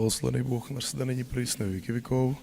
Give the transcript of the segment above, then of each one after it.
Благословений Бог наш сюди нині присно, віки віков.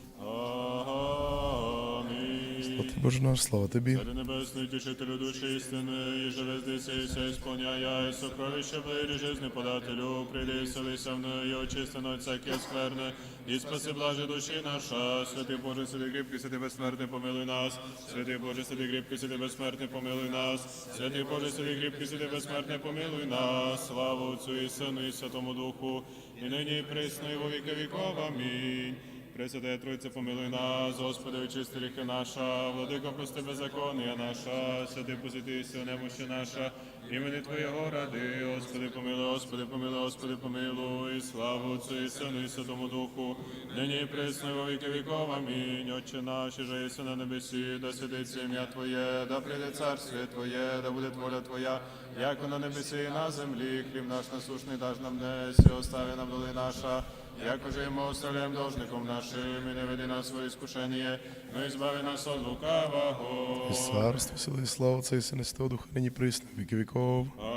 Амінь. Боже наш, слава тобі. Царю небесний, тішителю душі істини, і живе здесь і сповняє, і сокровище вирі, жизни подателю, прийди селися в неї, очистено від всяке скверне, і спаси блаже душі наша. Святий Боже, святий кріпкий, святий безсмертний, помилуй нас. Святий Боже, святий кріпкий, святий безсмертний, помилуй нас. Святий Боже, святий кріпкий, святий безсмертний, помилуй нас. Слава Отцю і Сину і Святому Духу, і нині і присно, і во віки віков. Амінь. Пресвятая Тройця, помилуй нас, Господи, очисти ріхи наша, владико, прости беззаконня наша, святий посвяти все немощі наша, імені Твоєго ради, Господи, помилуй, Господи, помилуй, Господи, помилуй, славу Отцю і Сину і Святому Духу, нині і присно, і во віки віков, амінь. Отче наш, і же єси на небесі, да святиться ім'я Твоє, да прийде царствие Твоє, да буде воля Твоя, як на небесі і на землі, хліб наш насушний даж нам днес, і остави нам доли наша, Якоже и мы оставляем должником нашим, и не веди нас в искушение, но избави нас от лукавого. И царство, сила и слава Отца и Сына Святого Духа, ныне присно, веки веков. Аминь.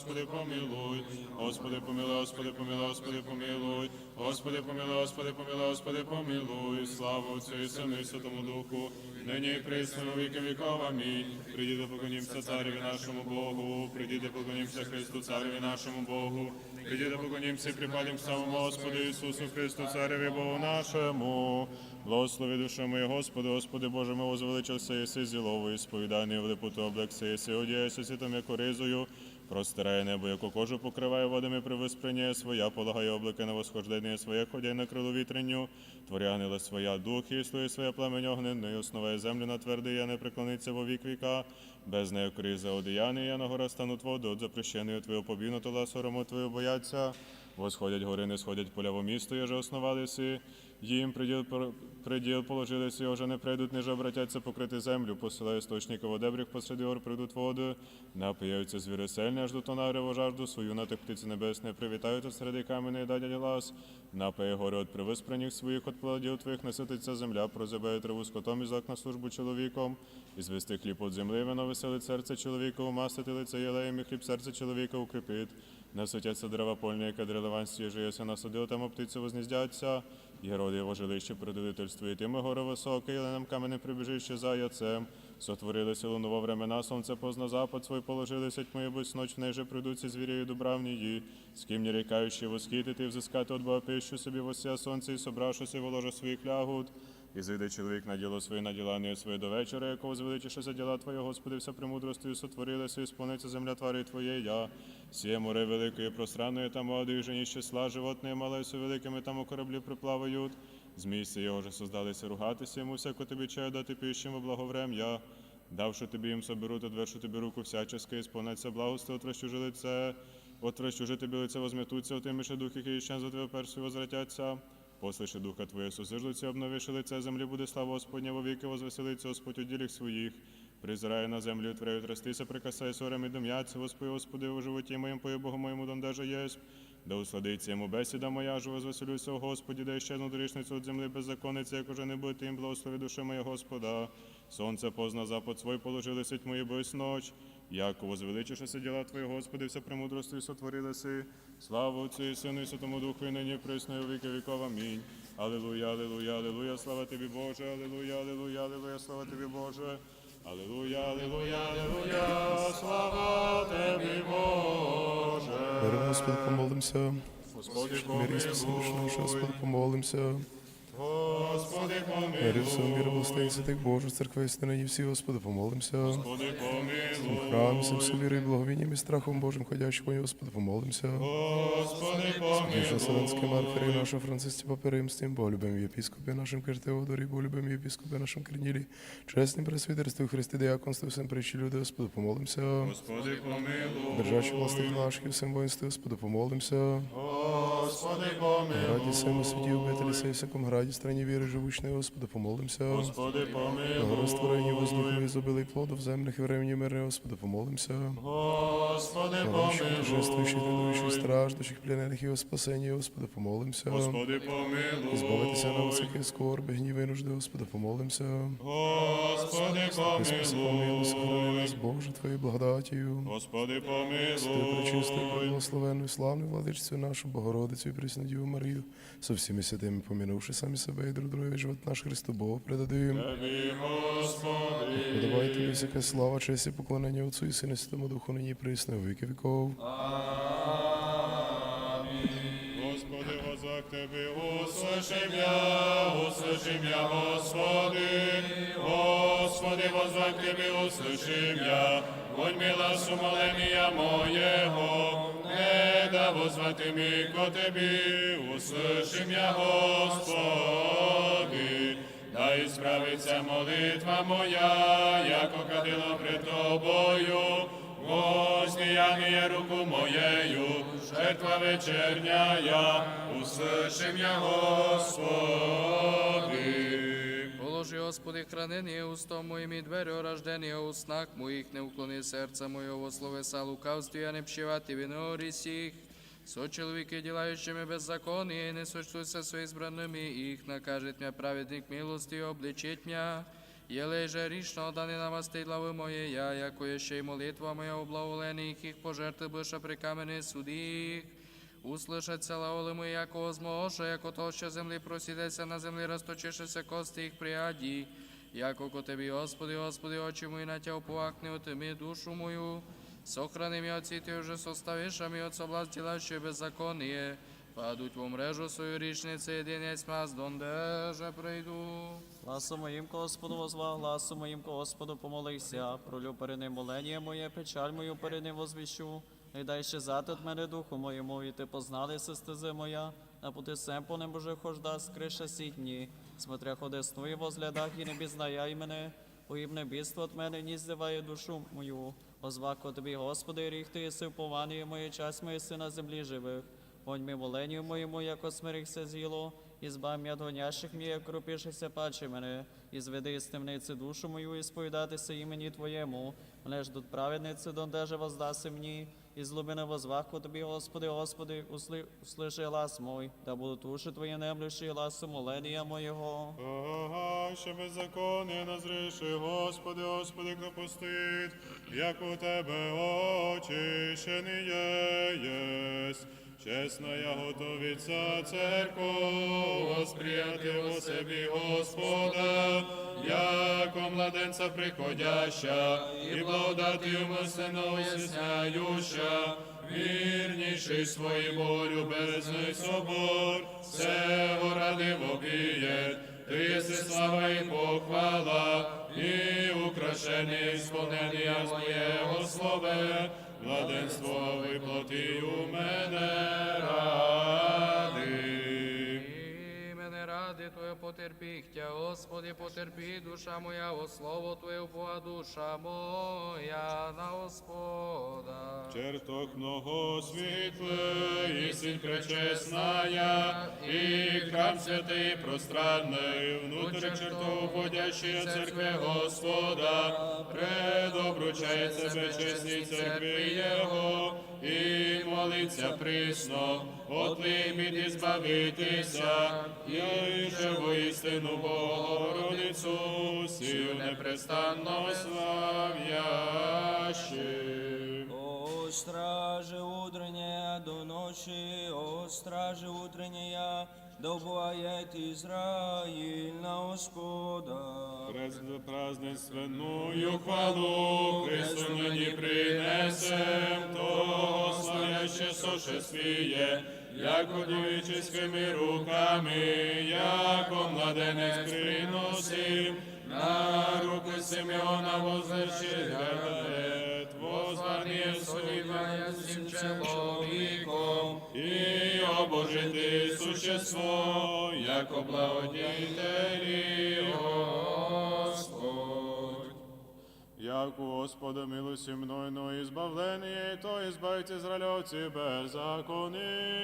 Господи, помилуй, Господи, помилуй, Господи, помилуй, Господи, помилуй, Господи, помилуй, Господи, помилуй, Господи, помилуй, Славу Отцю і Сину і Святому Духу, нині і приснув віки віков, амінь. Прийдіте, поклонімся цареві нашому Богу, прийдіте, поклонімся Христу, цареві нашому Богу, прийдіте, поклонімся і припадім самому, Господу Ісусу Христу, цареві Богу нашому. Благослови душа моя, Господи, Господи Боже, ми возвеличився, єси зілової, сповідання в лепоту облек, єси, одіяйся світом, як коризою простирає небо, яку кожу покриває водами при виспрення своя, полагає облаки на восхождення своє, ходяй на крилу вітренню, творя гнила своя дух, і слує своє племень огненний, основає землю на твердий, я не преклониться во вік віка, без неї криза одіяний, я на гора стануть воду, от запрещеної твого побіну, то сорому твою бояться, восходять гори, не сходять поля во місто, я же основалися, їм приділ, приділ положилися, і вже не прийдуть, ниже обратяться покрити землю, посилає істочника водебріх посеред гор прийдуть води, напияються звіри сильні, аж до тонареву жажду свою на тих птиці небесне, привітають серед каменей дадять глас, напає гори от привиспрених своїх, от плодів твоїх насититься земля, прозябає траву скотом і злак на службу чоловіком, і звести хліб от земли, вино веселить серце чоловіка, умастити лице єлеєм, і хліб серце чоловіка укріпить. Наситяться дерева польні, яке дрелеванські жиється насадив, там птиці возніздяться, і його жилище предодительство, і тими гори високе, і ленем каменем прибіжище заяцем. Сотворилися луново времена, сонце позна запад свой положилися тьми, будь ноч неже прийдуться звірі дубравні, з ким не рікаючи восхитити, взискати от Бога пищу собі вося сонце, і собравшися воложа своїх лягут. І зайде чоловік на діло своє, на діла не своє до вечора, якого звеличіше за діла Твоє, Господи, вся премудростю сотворилася, і сповниться земля твари Твоєї, я. Сіє море великої пространної, там води, і жені числа, животне, мале, все великими там у кораблі приплавають. Змійся його вже создалися ругатися, йому всяко тобі чаю дати пищем во благоврем'я. Давши тобі їм соберу, та двершу тобі руку всячески, і сповнеться благости, отращу же лице, отращу же тобі лице возметуться, отимише дух, який ще за тебе перший возвратяться. Послиши духа Твоє сосижлиці, обновиши лице землі, буде слава Господня во віки, возвеселиться Господь у ділях своїх. Призирає на землю, творяють ростися, прикасай сорами дом'яться, Господи, Господи, у животі моїм, пою Богу моєму, дондаже єсть. Да усладиться йому бесіда моя, ж возвеселюся, о Господі, да іщезну дорішницю від землі беззаконниці, як уже не буде їм, благослови душе моя Господа. Сонце позна запад свой, положили мої бойсь ноч. Яково, звеличившися діла Твої, Господи, все премудрості сотворили си. Слава Отцю і Сину, і Святому Духу, і нині присної віки віков. Амінь. Аллилуйя, аллилуйя, аллилуйя, слава тобі, Боже, аллилуйя, аллилуйя, аллилуйя, слава тобі, Боже. Аллилуйя, аллилуйя, аллилуйя, слава тобі, Боже. Мир, Господи, помолимося. Господи, помилуй. Мир, Господи, помолимося. Господи, помолимося. Господи, помилуй. властей святих Божих, церкви істини, всі, Господи, помолимся. Господи, помилуй. Храм всім вірою, і благовінням і страхом Божим, ходячим, мої, Господи, помолимся. Господи, помилуй. архиерею нашого Францисті Папи Римським, Боголюбим єпіскопі нашим Киртеодорі, Боголюбим єпіскопі нашим Корнілі, чесним пресвітерстві Христи Діаконстві, всім причі люди, Господи, помолимся. Господи, помилуй. Держачі властих наших всім воїнстві, Господи, помолимся. Господи, помилуй. Раді сему святі обителі сей всяком граді, страні віри живучної, Господи, помолимся. Господи, помилуй. Нагород воздуху і зобилий плодов земних і времені мири, Господи, помолимся. Господи, помилуй. торжествуючих, недуючих, страждущих, пленених і о спасенні, Господи, помолимся. Господи, помилуй. Збавитися нам всяких скорби, гніви і нужди, Господи, помолимся. Господи, Спаси, помилуй, сохрани нас, Боже, Твоєю благодатію. Господи, помилуй. благословенну і славну владичцю нашу Богородицю і Преснодіву Марію, со всіми святими помінувши самі себе і друг друге, живот наш Христу Богу предадуємо. Тобі, Господи. Подавай тобі всяка слава, честь і поклонення Отцу і Сину Святому Духу, нині присно, віки віков. Господи, возвак Тебе, услышим я, услышим я, Господи. Господи, возвак Тебе, услышим я, Вонь мила сумоления моего, не да возвати ми ко Тебе, услышим я, Господи. Да ісправиться молитва моя, яко кадило пред Тобою, Вознеяние руку моєю, жертва вечерняя, услышим я, Господи. Господи, хранение устом моим и дверю рождения у снах моих, не уклони сердца моего словеса лукавствия, а не пщевати винори сих. Со человеки, делающими беззаконие, не сочтутся со избранными, их накажет меня праведник милости, обличить меня. Елей же рішно да не намасти глави моє, я, яко ще й молитва моя облаголених, їх пожерти биша при камені судіх. Услышать слава ми, яко озможе, яко то, що землі просідеться на землі, розточишеся кости їх приаді. Яко ко Тебі, Господи, Господи, очі мої на Тя оплакне, отими душу мою. Сохрани мя отці Ти вже составиш, а мій от соблазн ділаючи беззаконие. Падуть во мрежу свою річниці, єдинець мас, донде же прийду. Гласом моїм Господу возва, гласом моїм Господу помолився. Пролю перед ним моє, печаль мою перед ним возвіщу. Не дай ще зати мене духу моєму, і ти познали стези моя. На пути сем по небу же хожда, скриша сі дні. Смотря ходи сну і возглядах, і не бізнаяй мене. Погибне бідство от мене, ні здиває душу мою. Озвако тобі, Господи, ріг ти єси вповані моє час моє си на землі живих. Вонь ми моленню моєму, яко смирихся зіло, і збав м'я гонящих мій, як крупішися паче мене, і зведи з темниці душу мою, і сповідатися імені Твоєму. Мене ж тут праведниці, дондеже воздаси мені, і злобини возваху тобі, Господи, Господи, усли, услиши глас мой, да будуть уші Твої немлющі, гласу молення моєго. Ага, що беззаконня назріши, Господи, Господи, хто пустить, як у Тебе очі ще не єсть. Чесно я готовиться церкву, восприяти у собі Господа, яко младенця приходяща, і благодати йому сина уясняюща, вірніший свої болю безний собор, всего ради вопіє, ти єси слава і похвала, і украшений сповнення моєго слове, владенство виплати у мене потерпіхтя, Господи, потерпі, душа моя, о слово Твоє, Бога, душа моя на Господа. Черток много світлий, і сіль пречесная, і храм святий пространний, внутрь чертов входящие церкви Господа, предобручається чесній церкві Його, і молиться присно, от лиміт збавитися, і живу істину Богородицю, сію непрестанно славящим. О страже утренняя до ночи, о страже утренняя, да убывает Израиль на Господа. През- Празднественную хвалу Христу нині принесем, то славяще сошествіє, як одівчиськими руками, яко младенець приносим, на руки Симеона возлечет, возвание Сподівання всім чоловіком, і обожити существо, як благодітелі Яку Господа милості мною, но избавление, то избавить израильовцы беззаконие.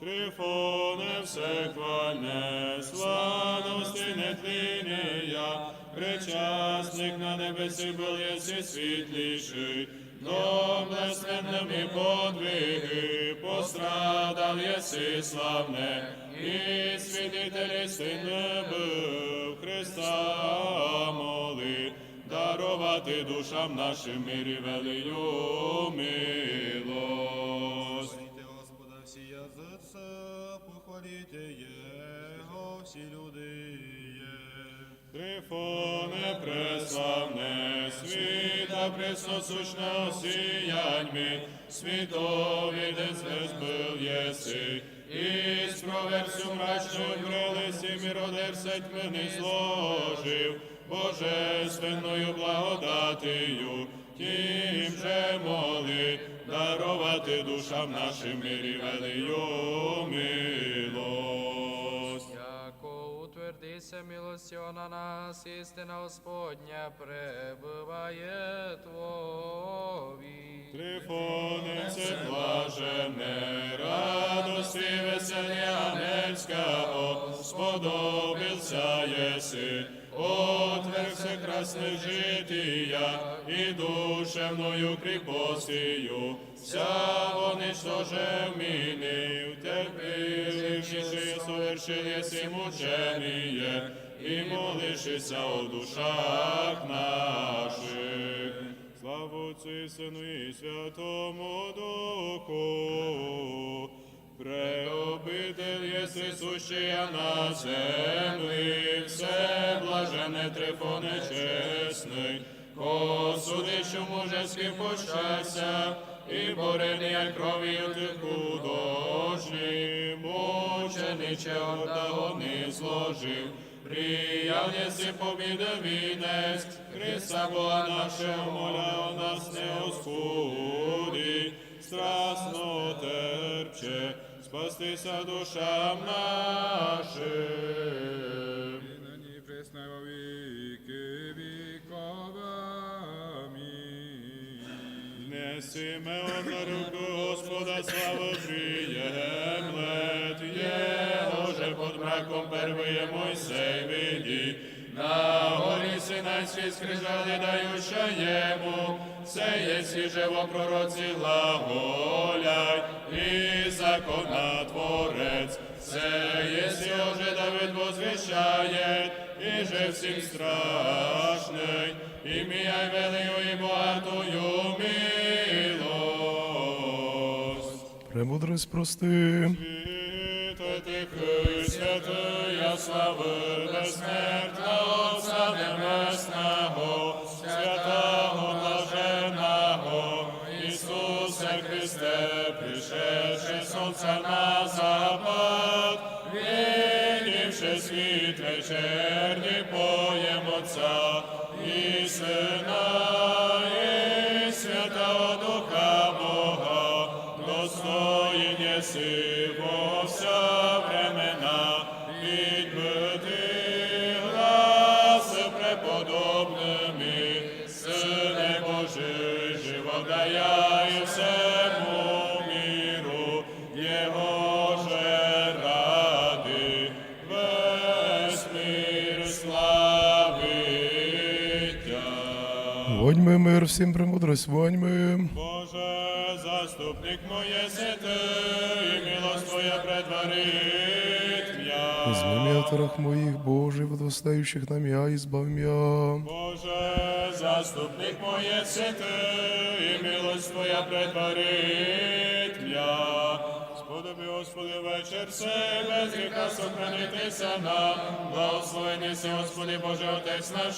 Трифоне всехвальне, славности нетління, причасник на небесі был єси світліший, до блесненними подвиги, пострадал єси славне, і святителі син був Христа моли, дарувати душам нашим мирі велию милость. Славите Господа всі язиця, похваліте Його всі люди. Трифоне преславне, світа пресносущне осіяньми, світові день збив єси, і спроверсю мрачною прелесі міродерся тьмини зложив, божественною благодатію, тим же моли, дарувати душам нашим мирі велию милость. Яко утвердися милостью на нас, істина Господня пребыває Твові. Трифоне це блажене, радості веселя ангельського, сподобився єси, отвергся красних житія і душевною кріпостію, вся вони, що же вмінив, терпіливши, совершили сі мученіє, і молишися о душах наших. Славу Отцю і Сину і Святому Духу. Преобитель єси сущия на землі, все блажене трифоне чесний, ко судищу мужеських пощастя, і борення кров'ю тих художні, мучениче не зложив, Прияв єси побіда вінець, Христа Бога нашого, моля нас не оскуди, страстно терпче, спастися душам нашим. Нині пресна во віки віков. Амінь. Несіме на руку Господа славу приємлет, Його же под мраком первые Мойсей виді, на горі Синайській скрижалі даюча йому, це єсі живо пророці глаголяй, і законотворець, це єсі уже Давид возвіщає, і же всім страшний, ім'я велию і багатую милость. Премудрость прости. Тихий, святия слави, безсмертна Отця Небесного, сонця на запад, видівши світ вечерні, поєм Отця і Сина, і Святого Духа Бога, достоїн єси во вся времена, мир, всім премудрость, воньми. Боже, заступник моє сити, і милость Твоя предварить м'я. Ворог моїх, Боже, водостаючих нам я, і збав м'я. Боже, заступник моє сити, і милость Твоя. Сподоби, Господи, вечір сей, без гріха сохранитися нам. Благословений си, Господи, Боже, Отець наш,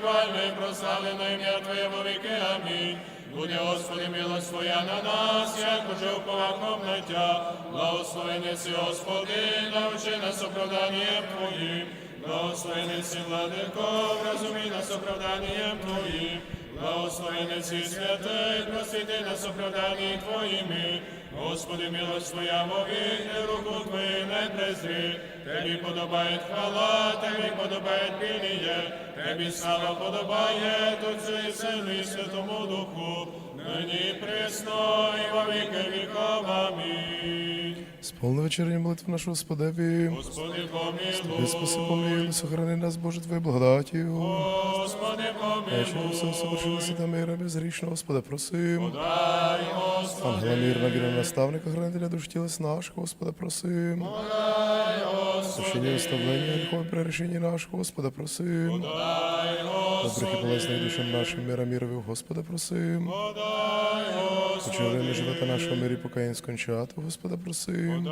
хвальне прославлено ім'я Твоє во віки. Амінь. Буде, Господи, милость Твоя на нас, як уже уповаком на Тя. Благословений си, Господи, навчи нас оправданням Твоїм. Благословений си, владико, розумій нас оправданням Твоїм. Благословений ці святий, просвіти нас оправдані Твоїми. Господи, милость Твоя вовікне, руку Твою не презри. Тебі подобає хвала, Тебі подобає піліє, Тебі слава подобає Отцю і Сину і Святому Духу, нині і присно, і во віки віков. Амінь. Сповни вечерню молитву нашу Господеві. Господи, помилуй. спаси, помилуй, сохрани нас, Боже, Твоєю благодатію. Господи, помилуй. все совершилося та мира безгрішного, Господа, просим. Господи, Ангела мирна, віра наставника, хранителя душ тілес наших, Господа, просим. дай, Господи, Прощення оставлення гріхов при рішенні нашого, Господа, просим. Господи, Добрих і полезних душам нашим мира мірові, Господа, просим. дай, Почули живота нашого мирі покаянь скончати, Господа, просим.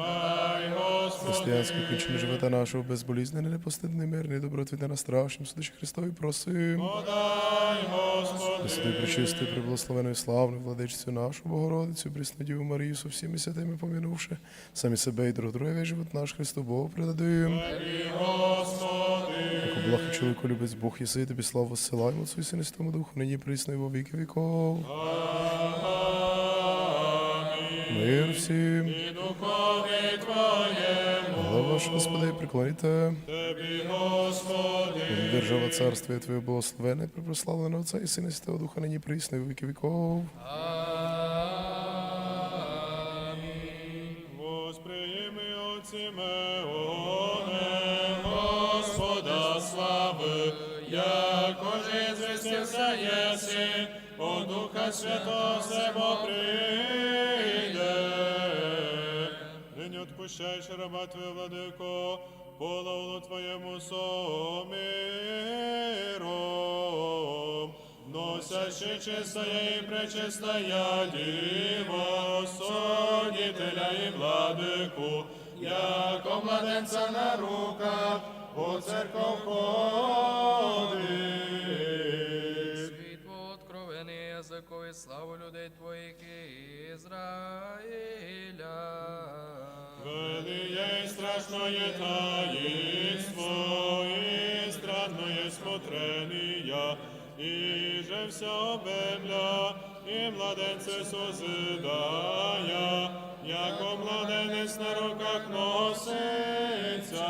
Господи, Християнське живота нашого безболізнене, непостидний, мирний, добротвіте на страшнім судачі Христові, просим. Господи, Пресвятий, пречистий, приблагословеною славною владичцю нашу Богородицю, Преснодіву Марію, со всіми святими помінувши, самі себе і друг друга весь живот наш Христу Богу предадим. Яко чоловіку любець Бог єси, тобі славу посилаємо Отцю і Сину Духу, нині присно і во віки віков. Мир всім. і духові Твоєму, Глава ваш, Господи, приклоніте. Тебі, Господи, Держава царствує Твоє благословене, припрославлене Отця і Сина Святого Духа, нині во віки віков. Восприйми Отці меоне, Господа слави, якоже звістився єси, о Духа Святого себе прийде. Отпущаєш раба Твоє, владико, половину Твоєму сомиром. Носящий чистая и пречистая Діва, Сонителя і владику, яко младенця на руках, у церков ходить. Світ откровений язикові славу людей Твоїх Ізраїля. Велие и страшное таинство, и странное смотрение, и же все обемля, и младенце созидая, яко младенець на руках носиться.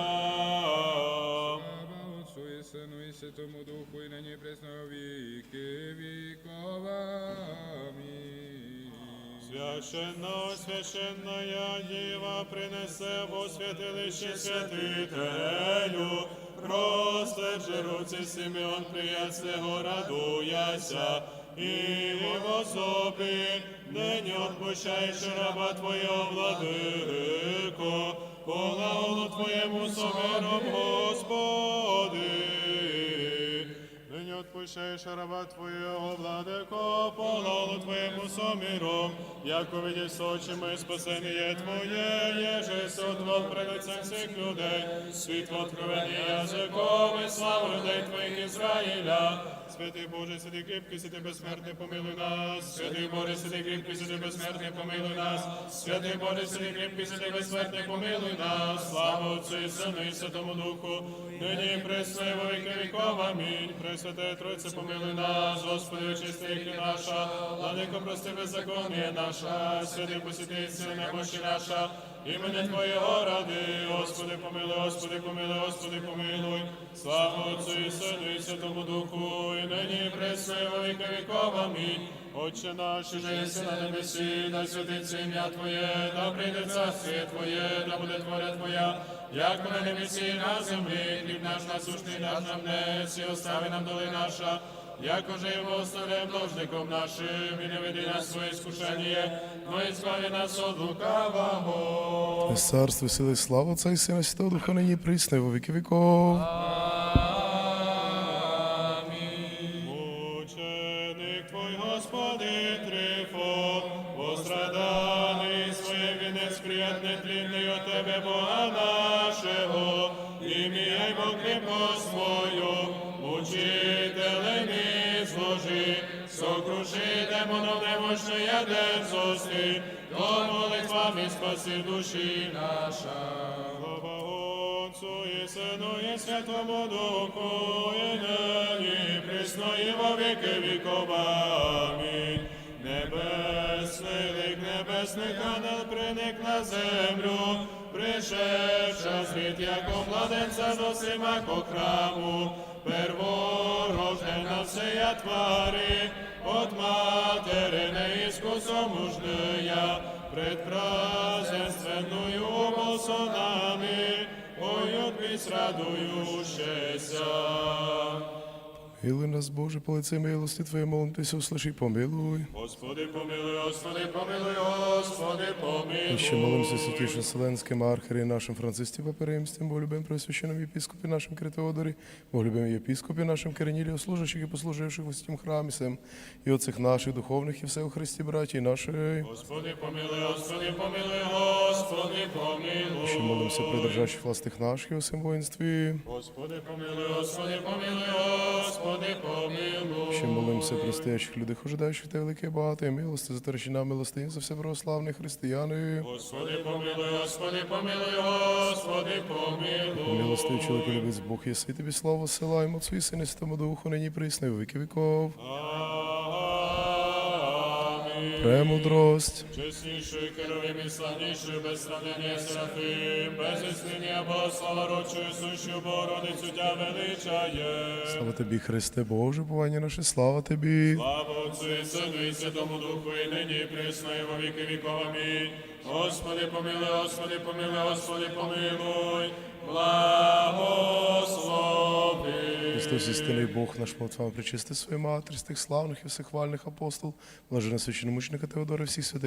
Отцу і і Святому Духу, і нині пресно во віки віков. Амінь. Священна, священная Діва принесе во святилище святителю, простерже руці Симеон прияцего радуяся, і в особи нині отпущаєш раба Твоєго владико, полаголу Твоєму совером, Господи. Отпущаєш раба Твоєго, владико, пололу Твоєму соміром, яко видів сочими спасення Твоє, єже сотвор пред лицем всіх людей, світло откровення язикове, славу людей Твоїх Ізраїля. Святий Боже, святий кріпкий, святий безсмертний, помилуй нас. Святий Боже, святий кріпкий, святий безсмертний, помилуй нас. Святий Боже, святий кріпкий, святий безсмертний, помилуй нас. Слава Отцю і Сину і Святому Духу, нині і присно і во віки віков. Амінь. Пресвятая Тройце, помилуй нас, Господи, очисти гріхи наша, владико, прости беззаконня наша, святий посіти сили немощі наша, імені Твоєго ради, Господи, помилуй, Господи, помилуй, Господи, помилуй. Слава Отцю і Сину і Святому Духу, і нині і во віков. Амінь. Отче наш, що єси на небесі, да святиться ім'я Твоє, да прийде царствіє Твоє, да буде воля Твоя, як на небесі на землі, хліб наш насущний даш нам днес, і остави нам доли наша, якоже і ми оставляємо должником нашим, і не веди нас в своє скушення, но і збави нас от лукавого. Царство, сили, слава Отця і Сина і Святого Духа, нині і во віки віков. Мученик немощної дерзости, то молитвами спаси душі наша. Слава Отцу і Сину і Святому Духу, і нині, присно і во віки віков. Амінь. Небесний лик, небесний ангел приник на землю, пришедша світ, як младенця з осима ко храму, перворождена всея твари, от матери неіскусом мужния, пред празднественною обосонами, поют піс радующеся. Милуй нас, Боже, по лице милости Твоей, молимся, услыши, помилуй. Господи, помилуй, Господи, помилуй, Господи, помилуй. І ще молимося святіше Вселенським архері нашим Францисті Паперимстим, бо любим пресвященному єпіскопі нашим Критеодорі, бо любим єпіскопі нашим Керенілі, служащих і послуживших в святім храмі сем, і оцих наших духовних і все у Христі, браті нашої. Господи, помилуй, Господи, помилуй, Господи, помилуй. Ще молимося при держащих властих наших і у всім воїнстві. Господи, помилуй, Господи, помилуй, Господи, помилуй. Ще молимося при стоячих людях, ожидаючих те велике багато, і милости за терещина милостині за все православні християни. Господи, помилуй, Господи, помилуй, Господи, помилуй. Милости, чоловік любить Бог, єси тобі слава, села, і моцу, і Святому Духу, нині присно і віки віков. Амінь. Премудрость. Чесніший керовим і славніший, без сравнення Серафим, без існення Богослава рочою сущу Богородицю тя величає. Слава тобі, Христе Боже, повання наше, слава тобі. Слава Отцю і Сину і Святому Духу, і нині і присно, і во віки віков. Амінь. Господи, помилуй, Господи, помилуй, Господи, помилуй, благослови. Христос, істинний Бог наш молитвами причисти свою матері, тих славних і всехвальних апостол, блажена священномученика Теодора, всіх святих